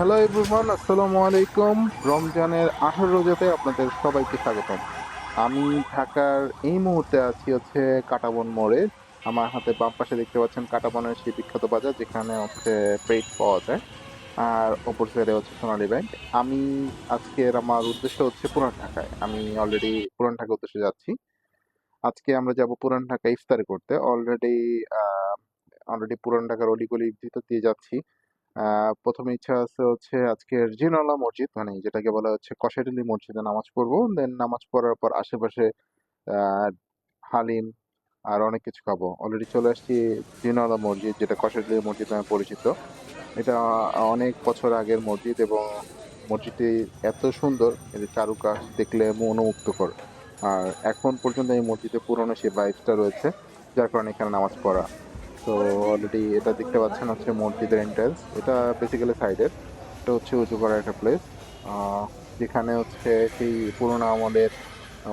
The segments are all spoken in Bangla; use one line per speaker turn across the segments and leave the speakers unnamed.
হ্যালো এভরিওয়ান আসসালামু আলাইকুম রমজানের আঠারো রোজাতে আপনাদের সবাইকে স্বাগতম। আমি ঢাকার এই মুহূর্তে আছি হচ্ছে কাটাবন মোড়ে। আমার হাতে বাম পাশে দেখতে পাচ্ছেন কাটাবনের সেই বিখ্যাত বাজার, যেখানে হচ্ছে পেট পাওয়া যায়। আর অপর সাইডে হচ্ছে সোনালী ব্যাংক। আমি আজকের আমার উদ্দেশ্য হচ্ছে পুরান ঢাকায়। আমি অলরেডি পুরান ঢাকা উদ্দেশ্যে যাচ্ছি। আজকে আমরা যাব পুরান ঢাকা ইফতার করতে। অলরেডি অলরেডি পুরান ঢাকার অলিগলির ভিতর দিয়ে যাচ্ছি। প্রথমে ইচ্ছা আছে হচ্ছে আজকের জিনওয়ালা মসজিদ মানে যেটাকে বলা হচ্ছে কষাইটুলি মসজিদে নামাজ পড়ব। দেন নামাজ পড়ার পর আশেপাশে হালিম আর অনেক কিছু খাব। অলরেডি চলে আসছি জিনওয়ালা মসজিদ, যেটা কষাইটুলি মসজিদ নামে পরিচিত। এটা অনেক বছর আগের মসজিদ এবং মসজিদটি এত সুন্দর, এর চারুকাজ দেখলে মনোমুগ্ধকর আর এখন পর্যন্ত এই মসজিদে পুরনো সেই ভাইবসটা রয়েছে, যার কারণে এখানে নামাজ পড়া তো অলরেডি এটা দেখতে পাচ্ছেন হচ্ছে মসজিদের এন্ট্রান্স এটা বেসিক্যালি সাইডের এটা হচ্ছে উঁচু করা একটা প্লেস যেখানে হচ্ছে সেই পুরোনো আমাদের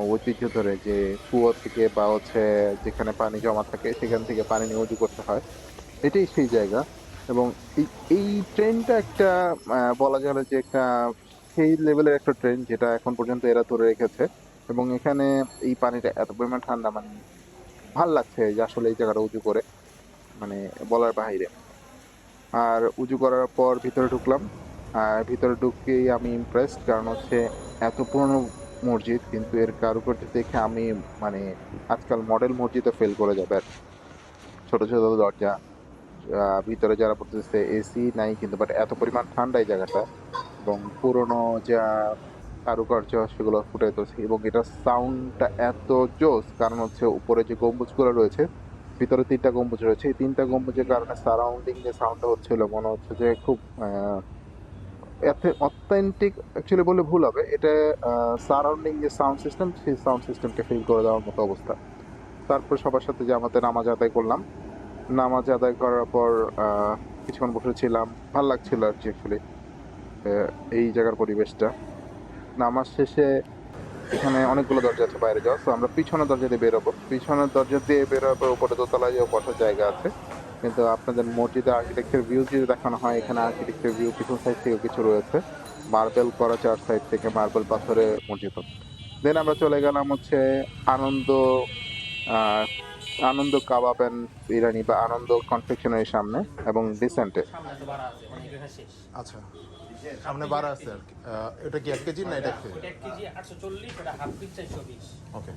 ঐতিহ্য ধরে যে কুয়ো থেকে বা হচ্ছে যেখানে পানি জমা থাকে, সেখান থেকে পানি নিয়ে উঁচু করতে হয়। এটাই সেই জায়গা। এবং এই এই ট্রেনটা একটা বলা গেলে যে একটা সেই লেভেলের একটা ট্রেন যেটা এখন পর্যন্ত এরা ধরে রেখেছে। এবং এখানে এই পানিটা এত পরিমাণ ঠান্ডা মানে ভালো লাগছে যে আসলে এই জায়গাটা উঁচু করে। মানে বলার বাইরে আর উজু করার পর ভিতরে ঢুকলাম আর ভিতরে ঢুকেই আমি ইমপ্রেসড কারণ হচ্ছে এত পুরনো মসজিদ, কিন্তু এর কারুকার্য দেখে আমি মানে আজকাল মডেল মসজিদে ফেল করে যাবে আর। ছোট ছোট দরজা ভিতরে যারা পড়তেছে এসি নাই কিন্তু বাট এত পরিমাণ ঠান্ডা এই জায়গাটা, এবং পুরনো যা কারুকার্য সেগুলো ফুটে তুলছে এবং এটার সাউন্ডটা এত জোস, কারণ হচ্ছে উপরে যে গম্বুজগুলো রয়েছে ভিতরে তিনটা গম্বুজ রয়েছে। এই তিনটা গম্বুজের কারণে সারাউন্ডিং যে সাউন্ডটা হচ্ছিল, মনে হচ্ছে যে খুব অথেন্টিক অ্যাকচুয়ালি বললে ভুল হবে। এটা সারাউন্ডিং যে সাউন্ড সিস্টেম সেই সাউন্ড সিস্টেমকে ফিল করে দেওয়ার মতো অবস্থা। তারপর সবার সাথে যে আমাদের নামাজ আদায় করলাম। নামাজ আদায় করার পর কিছুক্ষণ বসেছিলাম ভালো লাগছিল আর কি অ্যাকচুয়ালি এই জায়গার পরিবেশটা। নামাজ শেষে এখানে অনেকগুলো দরজা আছে বাইরে যাওয়া তো আমরা পিছনের দরজা দিয়ে বেরোবো। পিছনের দরজা দিয়ে বেরোবো পর উপরে দোতলায় যে বসার জায়গা আছে কিন্তু আপনাদের মসজিদে আর্কিটেকচার ভিউ যদি দেখানো হয় এখানে আর্কিটেকচার ভিউ পিছন সাইড থেকে কিছু রয়েছে। মার্বেল করা চার সাইড থেকে মার্বেল পাথরে মসজিদ। দেন আমরা চলে গেলাম হচ্ছে আনন্দ আনন্দ কাবাব অ্যান্ড বিরিয়ানি বা আনন্দ কনফেকশনারির সামনে এবং ডিসেন্টে
সামনে তো বাড়া আছে মানে
আচ্ছা। সামনে বারো আছে আর কি। এটা কি এক কেজি না এটা
এক কেজি? আটশো চল্লিশ ওটা হাফ পিস চারশো বিশ।
ওকে।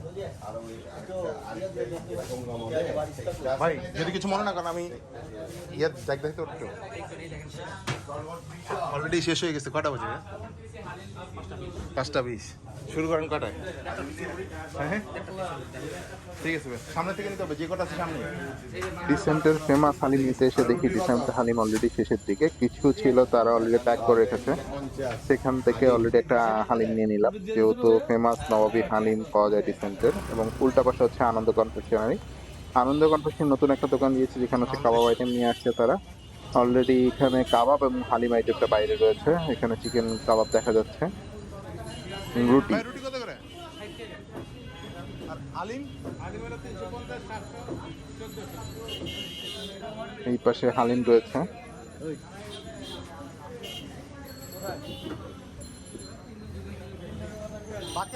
ভাই যদি কিছু মনে না করেন আমি ইয়ে দেখ দেখতে একটু। অলরেডি শেষ হয়ে গেছে কটা বাজে? পাঁচটা বিশ। শুরু করেন কটায়? হ্যাঁ হ্যাঁ। ঠিক আছে ভাই। সামনে থেকে নিতে হবে যে কটা আছে সামনে।
ডিসেন্টের ফেমাস হালিম নিতে এসে দেখি ডিসেন্টের হালিম অলরেডি শেষের দিকে। কিছু ছিল তারা অলরেডি প্যাক করে রেখেছে সেখান থেকে অলরেডি একটা হালিম নিয়ে নিলাম। যেহেতু ফেমাস নবাবী হালিম পাওয়া যায় ডিসেন্টের এবং উল্টা পাশে হচ্ছে আনন্দ কনফেকশনারি আনন্দ কনফেকশন নতুন একটা দোকান দিয়েছে যেখানে হচ্ছে কাবাব আইটেম নিয়ে আসছে তারা। অলরেডি এখানে কাবাব এবং হালিম আইটেমটা বাইরে রয়েছে। এখানে চিকেন কাবাব দেখা যাচ্ছে। রুটি। এই পাশে হালিম রয়েছে।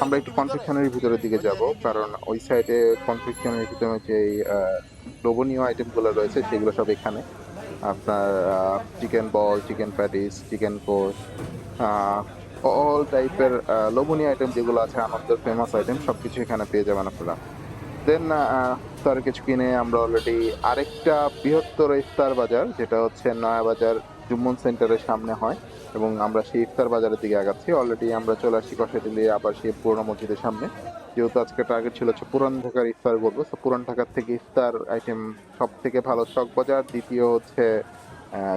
আমরা একটু কনফেকশনারি ভিতরের দিকে যাব, কারণ ওই সাইডে কনফেকশনারি ভিতরে যে লোভনীয় আইটেমগুলো রয়েছে, সেগুলো সব এখানে। আপনার chicken ball chicken patties chicken কোষ অল টাইপের লোভনীয় আইটেম যেগুলো আছে, আনন্দের ফেমাস আইটেম সব কিছু এখানে পেয়ে যাবেন আপনারা। দেন তার কিছু কিনে আমরা অলরেডি আরেকটা বৃহত্তর ইফতার বাজার, যেটা হচ্ছে নয়া বাজার, জুম্মন সেন্টারের সামনে হয়। এবং আমরা সেই ইফতার বাজারের দিকে আগাচ্ছি। অলরেডি আমরা চলে আসছি কষাইটুলি আবার সেই পুরোনো মসজিদের সামনে। যেহেতু আজকে টার্গেট ছিল হচ্ছে পুরান ঢাকার ইফতার করব তো পুরান ঢাকার থেকে ইফতার আইটেম সব থেকে ভালো চক বাজার, দ্বিতীয় হচ্ছে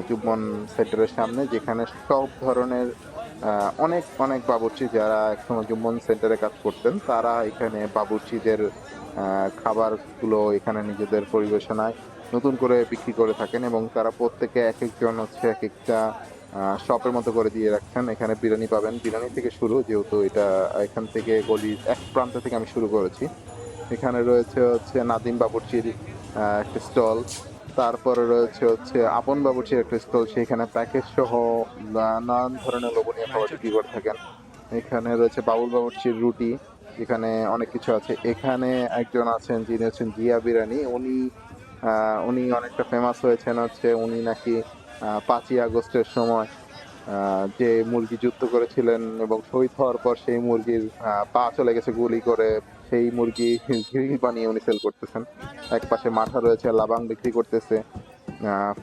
জুম্মন সেন্টারের সামনে, যেখানে সব ধরনের অনেক অনেক বাবুর্চি যারা একসময় জুম্মন সেন্টারে কাজ করতেন, তারা এখানে বাবুর্চিদের খাবারগুলো এখানে নিজেদের পরিবেশনায় নতুন করে বিক্রি করে থাকেন এবং তারা প্রত্যেকে এক একজন হচ্ছে এক একটা শপের মতো করে দিয়ে রাখছেন। এখানে বিরিয়ানি পাবেন। বিরিয়ানি থেকে শুরু যেহেতু এটা এখান থেকে গলির এক প্রান্ত থেকে আমি শুরু করেছি। এখানে রয়েছে হচ্ছে নাদিম বাবুর্চির একটা স্টল তারপরে রয়েছে হচ্ছে আপন বাবুর্চির একটা স্টল সেখানে প্যাকেজ সহ নানান ধরনের লোভনীয় খাবার বিক্রি করে থাকেন। এখানে রয়েছে বাবুল বাবুর্চির রুটি। এখানে অনেক কিছু আছে। এখানে একজন আছেন যিনি হচ্ছেন জিয়া বিরানি উনি উনি অনেকটা ফেমাস হয়েছেন হচ্ছে। উনি নাকি পাঁচই আগস্টের সময় যে মুরগি যুদ্ধ করেছিলেন এবং শহীদ হওয়ার পর সেই মুরগির পা চলে গেছে গুলি করে, সেই মুরগি গ্রিল বানিয়ে উনি সেল করতেছেন। এক পাশে মাঠা রয়েছে, লাবাং বিক্রি করতেছে।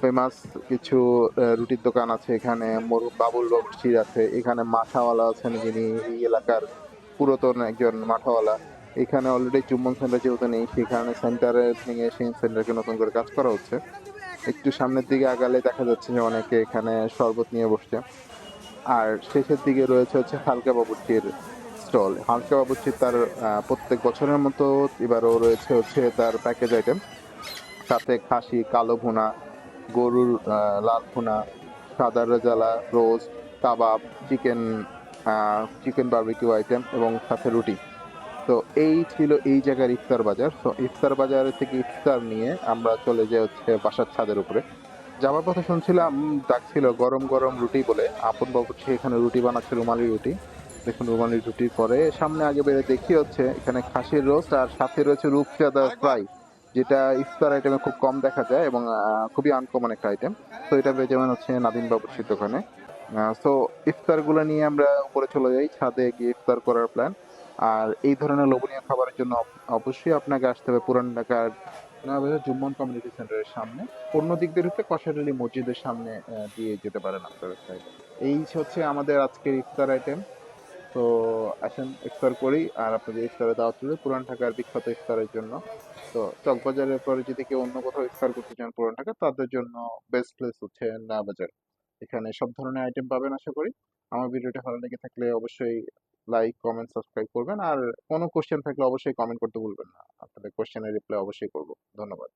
ফেমাস কিছু রুটির দোকান আছে এখানে, মরু- বাবুল বাবুর্চির আছে। এখানে মাথাওয়ালা আছেন যিনি, এই এলাকার পুরাতন একজন মাঠাওয়ালা এখানে অলরেডি চুম্বন সেন্টার যেহেতু নেই, সেখানে সেন্টারে নিয়ে সেই সেন্টারকে নতুন করে কাজ করা হচ্ছে। একটু সামনের দিকে আগালে দেখা যাচ্ছে যে অনেকে এখানে শরবত নিয়ে বসছে। আর শেষের দিকে রয়েছে হচ্ছে হালকা বাবুর্চির স্টল। হালকা বাবুর্চির তার প্রত্যেক বছরের মতো এবারও রয়েছে হচ্ছে তার প্যাকেজ আইটেম সাথে খাসি, কালো ভুনা, গরুর লাল ভুনা, সাদা রেজালা, রোজ, কাবাব, চিকেন চিকেন বারবিকিউ আইটেম এবং সাথে রুটি। তো এই ছিল এই জায়গার ইফতার বাজার। তো ইফতার বাজার থেকে ইফতার নিয়ে আমরা চলে যাই হচ্ছে বাসার ছাদের উপরে। যাওয়ার কথা শুনছিলাম ডাকছিল গরম গরম রুটি বলে। আপন বাবুর্চি এখানে রুটি বানাচ্ছে, রুমালি রুটি। দেখুন রুমালি রুটির পরে সামনে আগে বেড়ে দেখি হচ্ছে এখানে খাসির রোস্ট আর সাথে রয়েছে রূপচাঁদা ফ্রাই, যেটা ইফতার আইটেমে খুব কম দেখা যায় এবং খুবই আনকমন একটা আইটেম তো এটা যেমন হচ্ছে নাদিম বাবুর্চির দোকানে সো ইফতারগুলো নিয়ে আমরা উপরে চলে যাই, ছাদে গিয়ে ইফতার করার প্ল্যান আর এই ধরনের লোভনীয় খাবারের জন্য অবশ্যই আপনাকে আসতে হবে পুরান ঢাকার নয়াবাজার জুম্মন কমিউনিটি সেন্টারের সামনে। অন্য দিক দিয়ে হচ্ছে কষারলি মসজিদের সামনে দিয়ে যেতে পারেন আপনারা এই হচ্ছে আমাদের আজকের ইফতার আইটেম তো আসেন, ইফতার করি আর আপনাদের ইফতারে দাওয়াত রইল পুরান ঢাকার বিখ্যাত ইফতারের জন্য। তো চকবাজারের পরে যদি কেউ অন্য কোথাও ইফতার করতে চান পুরান ঢাকা, তাদের জন্য বেস্ট প্লেস হচ্ছে নয়াবাজার এখানে সব ধরনের আইটেম পাবেন আশা করি। আমার ভিডিওটা ভালো লেগে থাকলে অবশ্যই লাইক কমেন্ট সাবস্ক্রাইব করবেন। আর কোনো কোশ্চেন থাকলে অবশ্যই কমেন্ট করতে ভুলবেন না। আপনাদের কোশ্চেনের রিপ্লাই অবশ্যই করব। ধন্যবাদ।